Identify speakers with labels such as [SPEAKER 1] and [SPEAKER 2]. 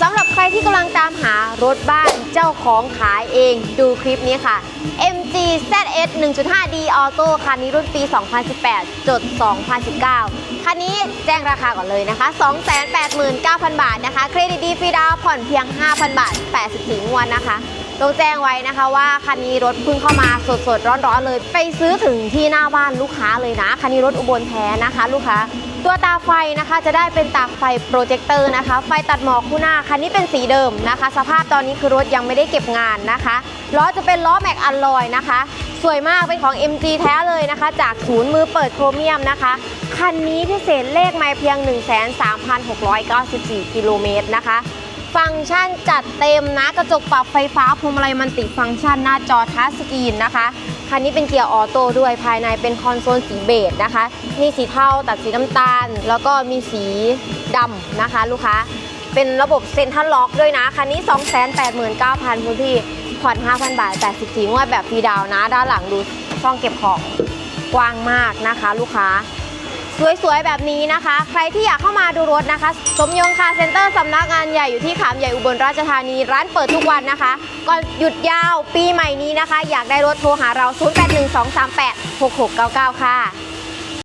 [SPEAKER 1] สำหรับใครที่กำลังตามหารถบ้านเจ้าของขายเองดูคลิปนี้ค่ะ MG ZS 1.5D Auto คันนี้รุ่นปี 2018 จด 2019 คันนี้แจ้งราคาก่อนเลยนะคะ 289,000 บาทนะคะ เครดิตดีฟรีดาวผ่อนเพียง 5,000 บาท 84งวดนะคะต้องแจ้งไว้นะคะว่าคันนี้รถเพิ่งเข้ามาสดๆ ร้อนๆเลย ไปซื้อถึงที่หน้าบ้านลูกค้าเลยนะ คันนี้รถอุบลแท้นะคะ ลูกค้า ตัวตาไฟนะคะจะได้เป็นตาไฟโปรเจคเตอร์นะคะ ไฟตัดหมอกคู่หน้าคันนี้เป็นสีเดิมนะคะ สภาพตอนนี้คือรถยังไม่ได้เก็บงานนะคะล้อจะเป็นล้อแม็กอัลลอยนะคะ สวยมากเป็นของ MG แท้เลยนะคะ จากศูนย์มือเปิดโครเมียมนะคะคันนี้พิเศษเลขไม่เพียง 1,3694 กิโลเมตรนะคะ ฟังก์ชันจัดเต็มนะ กระจกปรับไฟฟ้าพวงมาลัยมันติฟังก์ชันหน้าจอทัชสกรีนนะคะคันนี้เป็นเกียร์ออโต้ด้วยภายในเป็นคอนโซลสีเบจนะคะ มีสีเทาตัดสีน้ำตาล แล้วก็มีสีดำนะคะ ลูกค้าเป็นระบบเซ็นทรัลล็อกด้วยนะ คันนี้ 289,000คุณพี่ผ่อน 5,000 บาท 84งวดแบบฟรีดาวน์นะด้านหลังดูช่องเก็บของกว้างมากนะคะ ลูกค้า สวยๆแบบนี้นะคะ ใครที่อยากเข้ามาดูรถนะคะ สมยงคาเซ็นเตอร์สำนักงานใหญ่อยู่ที่ขามใหญ่อุบลราชธานีร้านเปิดทุกวันนะคะ ก่อนหยุดยาวปีใหม่นี้นะคะ อยากได้รถโทรหาเรา 0812386699 ค่ะ